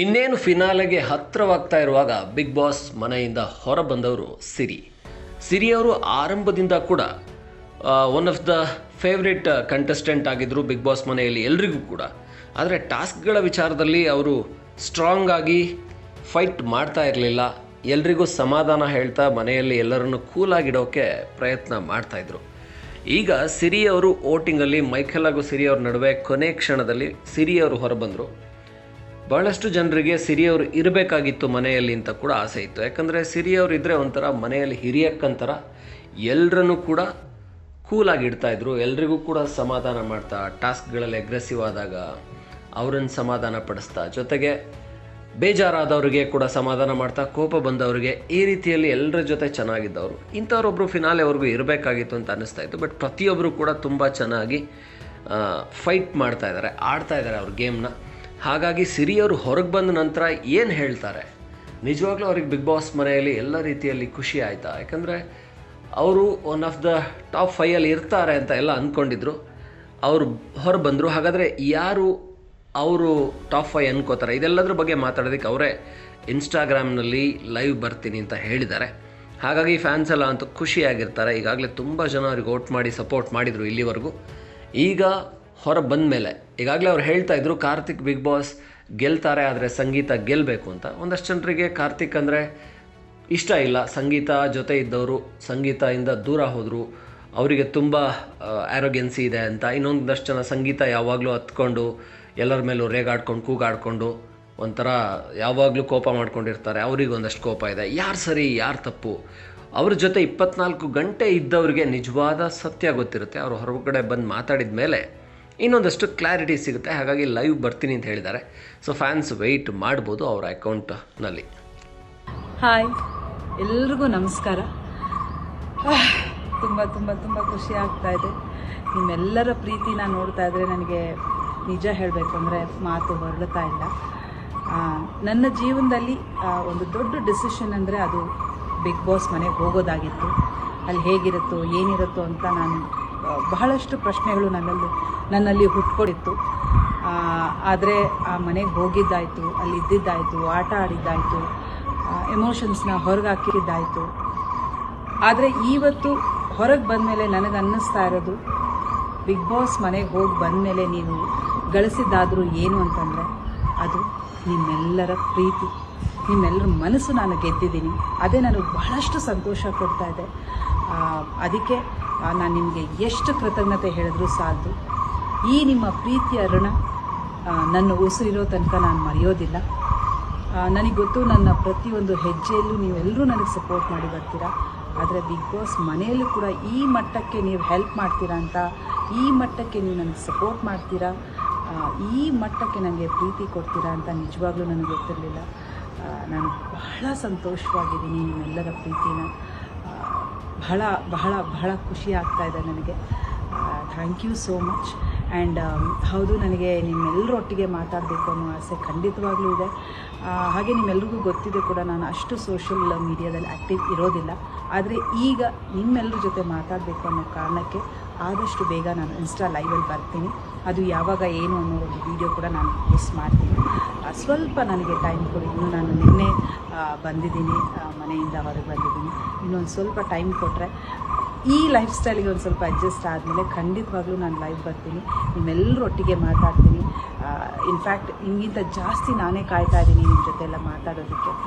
ಇನ್ನೇನು ಫಿನಾಲೆಗೆ ಹತ್ತಿರವಾಗ್ತಾ ಇರುವಾಗ big boss ಮನೆಯಿಂದ ಹೊರ ಬಂದವರು ಸಿರಿ. ಸಿರಿಯವರು ಆರಂಭದಿಂದ ಕೂಡ one of the favourite contestant ಆಗಿದ್ದರು ಬಿಗ್ ಬಾಸ್ ಮನೆಯಲ್ಲಿ ಎಲ್ರಿಗೂ ಕೂಡ. ಆದರೆ ಟಾಸ್ಕ್ಗಳ ವಿಚಾರದಲ್ಲಿ ಅವರು ಸ್ಟ್ರಾಂಗ್ ಆಗಿ ಫೈಟ್ ಮಾಡ್ತಾ ಇರಲಿಲ್ಲ. ಎಲ್ರಿಗೂ ಸಮಾಧಾನ ಹೇಳ್ತಾ ಮನೆಯಲ್ಲಿ ಎಲ್ಲರನ್ನು ಕೂಲಾಗಿಡೋಕ್ಕೆ ಪ್ರಯತ್ನ ಮಾಡ್ತಾಯಿದ್ರು ಈಗ ಸಿರಿಯವರು ಓಟಿಂಗಲ್ಲಿ ಮೈಕೆಲ್ ಹಾಗೂ ಸಿರಿಯವ್ರ ನಡುವೆ ಕೊನೆ ಕ್ಷಣದಲ್ಲಿ ಸಿರಿಯವರು ಹೊರಬಂದರು. ಬಹಳಷ್ಟು ಜನರಿಗೆ ಸಿರಿಯವರು ಇರಬೇಕಾಗಿತ್ತು ಮನೆಯಲ್ಲಿ ಅಂತ ಕೂಡ ಆಸೆ ಇತ್ತು. ಯಾಕಂದರೆ ಸಿರಿಯವರು ಇದ್ದರೆ ಒಂಥರ ಮನೆಯಲ್ಲಿ ಹಿರಿಯಕ್ಕಂತರ ಎಲ್ಲರನ್ನೂ ಕೂಡ ಕೂಲಾಗಿ ಇಡ್ತಾಯಿದ್ರು ಎಲ್ರಿಗೂ ಕೂಡ ಸಮಾಧಾನ ಮಾಡ್ತಾ, ಟಾಸ್ಕ್ಗಳಲ್ಲಿ ಅಗ್ರೆಸಿವ್ ಆದಾಗ ಅವರನ್ನು ಸಮಾಧಾನ ಪಡಿಸ್ತಾ, ಜೊತೆಗೆ ಬೇಜಾರಾದವ್ರಿಗೆ ಕೂಡ ಸಮಾಧಾನ ಮಾಡ್ತಾ, ಕೋಪ ಬಂದವರಿಗೆ ಈ ರೀತಿಯಲ್ಲಿ ಎಲ್ಲರ ಜೊತೆ ಚೆನ್ನಾಗಿದ್ದವರು. ಇಂಥವ್ರೊಬ್ಬರು ಫಿನಾಲೆವರೆಗೂ ಇರಬೇಕಾಗಿತ್ತು ಅಂತ ಅನ್ನಿಸ್ತಾ ಇತ್ತು. ಬಟ್ ಪ್ರತಿಯೊಬ್ಬರು ಕೂಡ ತುಂಬ ಚೆನ್ನಾಗಿ ಫೈಟ್ ಮಾಡ್ತಾ ಇದ್ದಾರೆ, ಆಡ್ತಾ ಇದ್ದಾರೆ ಅವ್ರ ಗೇಮ್ನ ಹಾಗಾಗಿ ಸಿರಿಯವರು ಹೊರಗೆ ಬಂದ ನಂತರ ಏನು ಹೇಳ್ತಾರೆ? ನಿಜವಾಗ್ಲೂ ಅವ್ರಿಗೆ ಬಿಗ್ ಬಾಸ್ ಮನೆಯಲ್ಲಿ ಎಲ್ಲ ರೀತಿಯಲ್ಲಿ ಖುಷಿ ಆಯಿತಾ? ಯಾಕಂದರೆ ಅವರು ಒನ್ ಆಫ್ ದ ಟಾಪ್ ಫೈಯಲ್ಲಿ ಇರ್ತಾರೆ ಅಂತ ಎಲ್ಲ ಅಂದ್ಕೊಂಡಿದ್ರು ಅವರು ಹೊರ ಬಂದರು. ಹಾಗಾದರೆ ಯಾರು ಅವರು ಟಾಪ್ ಫೈ ಅನ್ಕೋತಾರೆ? ಇದೆಲ್ಲದ್ರ ಬಗ್ಗೆ ಮಾತಾಡೋದಕ್ಕೆ ಅವರೇ ಇನ್ಸ್ಟಾಗ್ರಾಮ್ನಲ್ಲಿ ಲೈವ್ ಬರ್ತೀನಿ ಅಂತ ಹೇಳಿದ್ದಾರೆ. ಹಾಗಾಗಿ ಫ್ಯಾನ್ಸ್ ಎಲ್ಲ ಅಂತೂ ಖುಷಿಯಾಗಿರ್ತಾರೆ. ಈಗಾಗಲೇ ತುಂಬ ಜನ ಅವ್ರಿಗೆ ಓಟ್ ಮಾಡಿ ಸಪೋರ್ಟ್ ಮಾಡಿದರು ಇಲ್ಲಿವರೆಗೂ. ಈಗ ಹೊರ ಬಂದ ಮೇಲೆ ಈಗಾಗಲೇ ಅವ್ರು ಹೇಳ್ತಾ ಇದ್ರು, ಕಾರ್ತಿಕ್ ಬಿಗ್ ಬಾಸ್ ಗೆಲ್ತಾರೆ, ಆದರೆ ಸಂಗೀತ ಗೆಲ್ಲಬೇಕು ಅಂತ. ಒಂದಷ್ಟು ಜನರಿಗೆ ಕಾರ್ತಿಕ್ ಅಂದರೆ ಇಷ್ಟ ಇಲ್ಲ. ಸಂಗೀತ ಜೊತೆ ಇದ್ದವರು, ಸಂಗೀತದಿಂದ ದೂರ ಹೋದರು, ಅವರಿಗೆ ತುಂಬ ಆ್ಯರೋಗೆನ್ಸಿ ಇದೆ ಅಂತ. ಇನ್ನೊಂದಷ್ಟು ಜನ ಸಂಗೀತ ಯಾವಾಗಲೂ ಹತ್ಕೊಂಡು, ಎಲ್ಲರ ಮೇಲೂ ರೇಗಾಡ್ಕೊಂಡು, ಕೂಗಾಡ್ಕೊಂಡು, ಒಂಥರ ಯಾವಾಗಲೂ ಕೋಪ ಮಾಡ್ಕೊಂಡಿರ್ತಾರೆ. ಅವ್ರಿಗೆ ಒಂದಷ್ಟು ಕೋಪ ಇದೆ. ಯಾರು ಸರಿ, ಯಾರು ತಪ್ಪು? ಅವ್ರ ಜೊತೆ ಇಪ್ಪತ್ನಾಲ್ಕು ಗಂಟೆ ಇದ್ದವರಿಗೆ ನಿಜವಾದ ಸತ್ಯ ಗೊತ್ತಿರುತ್ತೆ. ಅವರು ಹೊರಗಡೆ ಬಂದು ಮಾತಾಡಿದ ಮೇಲೆ ಇನ್ನೊಂದಷ್ಟು ಕ್ಲಾರಿಟಿ ಸಿಗುತ್ತೆ. ಹಾಗಾಗಿ ಲೈವ್ ಬರ್ತೀನಿ ಅಂತ ಹೇಳಿದ್ದಾರೆ. ಸೊ ಫ್ಯಾನ್ಸ್ ವೆಯ್ಟ್ ಮಾಡ್ಬೋದು ಅವರ ಅಕೌಂಟ್ನಲ್ಲಿ ಹಾಯ್ ಎಲ್ರಿಗೂ ನಮಸ್ಕಾರ. ತುಂಬ ತುಂಬ ತುಂಬ ಖುಷಿ ಆಗ್ತಾ ಇದೆ. ನಿಮ್ಮೆಲ್ಲರ ಪ್ರೀತಿನ ನೋಡ್ತಾ ಇದ್ರೆ ನನಗೆ ನಿಜ ಹೇಳಬೇಕು ಅಂದರೆ ಮಾತು ಹೊರಡ್ತಾ ಇಲ್ಲ. ನನ್ನ ಜೀವನದಲ್ಲಿ ಒಂದು ದೊಡ್ಡ ಡಿಸಿಷನ್ ಅಂದರೆ ಅದು ಬಿಗ್ ಬಾಸ್ ಮನೆಗೆ ಹೋಗೋದಾಗಿತ್ತು. ಅಲ್ಲಿ ಹೇಗಿರುತ್ತೋ, ಏನಿರುತ್ತೋ ಅಂತ ನಾನು ಬಹಳಷ್ಟು ಪ್ರಶ್ನೆಗಳು ನನ್ನಲ್ಲಿ ನನ್ನಲ್ಲಿ ಹುಟ್ಕೊಂಡಿತ್ತು. ಆದರೆ ಆ ಮನೆಗೆ ಹೋಗಿದ್ದಾಯಿತು ಅಲ್ಲಿ ಇದ್ದಿದ್ದಾಯಿತು ಆಟ ಆಡಿದ್ದಾಯಿತು ಎಮೋಷನ್ಸ್ನ ಹೊರಗೆ ಹಾಕಿದ್ದಾಯಿತು ಆದರೆ ಇವತ್ತು ಹೊರಗೆ ಬಂದಮೇಲೆ ನನಗೆ ಅನ್ನಿಸ್ತಾ ಇರೋದು ಬಿಗ್ ಬಾಸ್ ಮನೆಗೆ ಹೋಗಿ ಬಂದಮೇಲೆ ನೀವು ಗಳಿಸಿದ್ದಾದರೂ ಏನು ಅಂತಂದರೆ, ಅದು ನಿಮ್ಮೆಲ್ಲರ ಪ್ರೀತಿ. ನಿಮ್ಮೆಲ್ಲರ ಮನಸ್ಸು ನಾನು ಗೆದ್ದಿದ್ದೀನಿ. ಅದೇ ನನಗೆ ಬಹಳಷ್ಟು ಸಂತೋಷ ಕೊಡ್ತಾ ಇದೆ. ಅದಕ್ಕೆ ನಾನು ನಿಮಗೆ ಎಷ್ಟು ಕೃತಜ್ಞತೆ ಹೇಳಿದ್ರೂ ಸಾಲದು ಈ ನಿಮ್ಮ ಪ್ರೀತಿಯ ಋಣ ನನ್ನ ಉಸಿರಿರೋ ತನಕ ನಾನು ಮರೆಯೋದಿಲ್ಲ. ನನಗೆ ಗೊತ್ತು ನನ್ನ ಪ್ರತಿಯೊಂದು ಹೆಜ್ಜೆಯಲ್ಲೂ ನೀವೆಲ್ಲರೂ ನನಗೆ ಸಪೋರ್ಟ್ ಮಾಡಿ ಬರ್ತೀರಾ. ಆದರೆ ಬಿಗ್ ಬಾಸ್ ಮನೆಯಲ್ಲೂ ಕೂಡ ಈ ಮಟ್ಟಕ್ಕೆ ನೀವು ಹೆಲ್ಪ್ ಮಾಡ್ತೀರಾ ಅಂತ, ಈ ಮಟ್ಟಕ್ಕೆ ನೀವು ನನಗೆ ಸಪೋರ್ಟ್ ಮಾಡ್ತೀರಾ ಈ ಮಟ್ಟಕ್ಕೆ ನನಗೆ ಪ್ರೀತಿ ಕೊಡ್ತೀರಾ ಅಂತ ನಿಜವಾಗ್ಲೂ ನನಗೆ ಗೊತ್ತಿರಲಿಲ್ಲ. ನಾನು ಬಹಳ ಸಂತೋಷವಾಗಿದ್ದೀನಿ ನಿಮ್ಮೆಲ್ಲರ ಪ್ರೀತಿನ. ಬಹಳ ಬಹಳ ಬಹಳ ಖುಷಿ ಆಗ್ತಾ ಇದೆ ನನಗೆ. Thank you so much and ಹೌದು, ನನಗೆ ನಿಮ್ಮೆಲ್ಲರೊಟ್ಟಿಗೆ ಮಾತಾಡಬೇಕು ಅನ್ನೋ ಆಸೆ ಖಂಡಿತವಾಗ್ಲೂ ಇದೆ. ಹಾಗೆ ನಿಮ್ಮೆಲ್ರಿಗೂ ಗೊತ್ತಿದೆ ಕೂಡ ನಾನು ಅಷ್ಟು ಸೋಷಿಯಲ್ ಮೀಡಿಯಾದಲ್ಲಿ ಆ್ಯಕ್ಟಿವ್ ಇರೋದಿಲ್ಲ. ಆದರೆ ಈಗ ನಿಮ್ಮೆಲ್ಲರ ಜೊತೆ ಮಾತಾಡಬೇಕು ಅನ್ನೋ ಕಾರಣಕ್ಕೆ ಆದಷ್ಟು ಬೇಗ ನಾನು ಇನ್ಸ್ಟಾ ಲೈವಲ್ಲಿ ಬರ್ತೀನಿ. ಅದು ಯಾವಾಗ ಏನು ಅನ್ನೋ ಒಂದು ವೀಡಿಯೋ ಕೂಡ ನಾನು ಪೋಸ್ಟ್ ಮಾಡ್ತೀನಿ. ಸ್ವಲ್ಪ ನನಗೆ ಟೈಮ್ ಕೊಡಿ. ಇನ್ನು ನಾನು ನಿನ್ನೆ ಬಂದಿದ್ದೀನಿ. ಮನೆಯಿಂದ ಹೊರಗೆ ಬಂದಿದ್ದೀನಿ. ಇನ್ನೊಂದು ಸ್ವಲ್ಪ ಟೈಮ್ ಕೊಟ್ಟರೆ ಈ ಲೈಫ್ ಸ್ಟೈಲಿಗೆ ಒಂದು ಸ್ವಲ್ಪ ಅಡ್ಜಸ್ಟ್ ಆದಮೇಲೆ ಖಂಡಿತವಾಗ್ಲೂ ನಾನು ಲೈವ್ ಬರ್ತೀನಿ. ನಿಮ್ಮೆಲ್ಲರೊಟ್ಟಿಗೆ ಮಾತಾಡ್ತೀನಿ. ಇನ್ಫ್ಯಾಕ್ಟ್ ಹಿಂಗಿಂತ ಜಾಸ್ತಿ ನಾನೇ ಕಾಯ್ತಾ ಇದ್ದೀನಿ ನಿಮ್ಮ ಜೊತೆ ಎಲ್ಲ ಮಾತಾಡೋದಕ್ಕೆ.